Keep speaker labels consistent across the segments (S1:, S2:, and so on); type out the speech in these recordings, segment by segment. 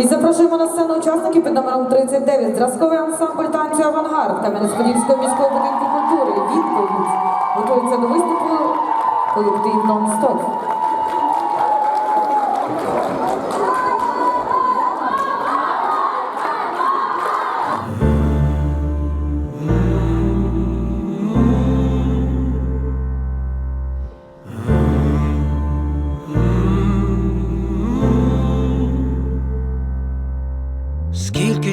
S1: І запрошуємо на сцену учасників під номером 39. Зразковий ансамбль танцю Авангард Кам'янець-Подільського міського будинку культури. Відповідь готується до виступу колектив «Нон-стоп».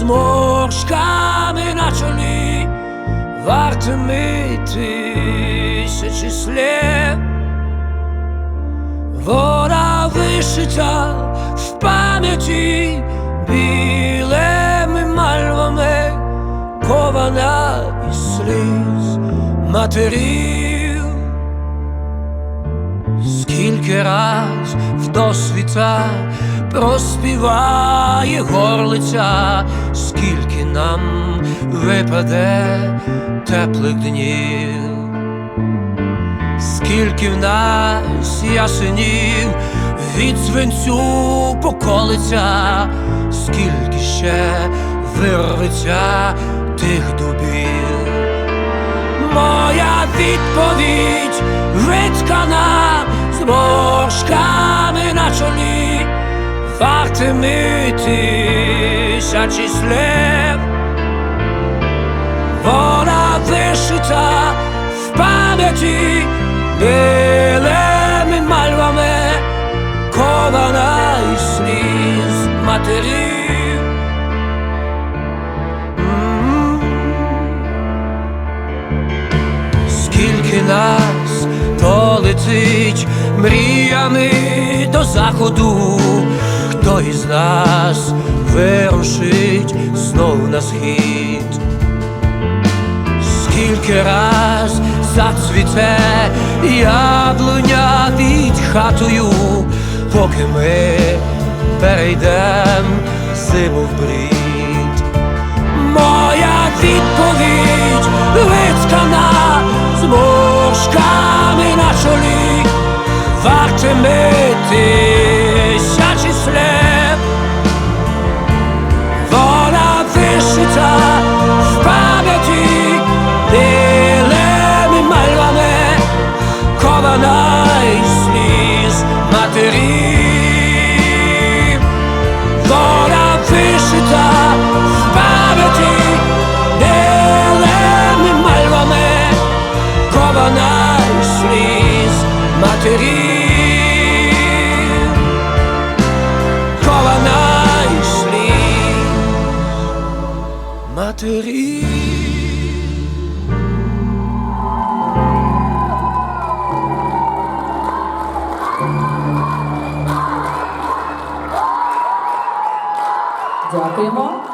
S2: зморшками на чолі, вартими тисячі слів. Вона вишита в пам'яті білими мальвами, кована із сліз матерів. Скільки раз в досвіта проспіває горлиця, скільки нам випаде теплих днів, скільки в нас ясенів від свинцю поколиться, скільки ще вирветься тих дубів. Моя відповідь виткана зморшками на чолі, тисячі слів. Вона вишита в пам'яті білими мальвами, кована із сліз матерів. М. Скільки нас то летить мріями до заходу, хто із нас вирушить знов на схід, скільки раз зацвіте яблуня під хатою, поки ми перейдем зиму в брід. Моя відповідь виткана зморшками із сліз матерів. Вона вишита в пам'яті кована із сліз сліз матерів.
S1: Дякуємо.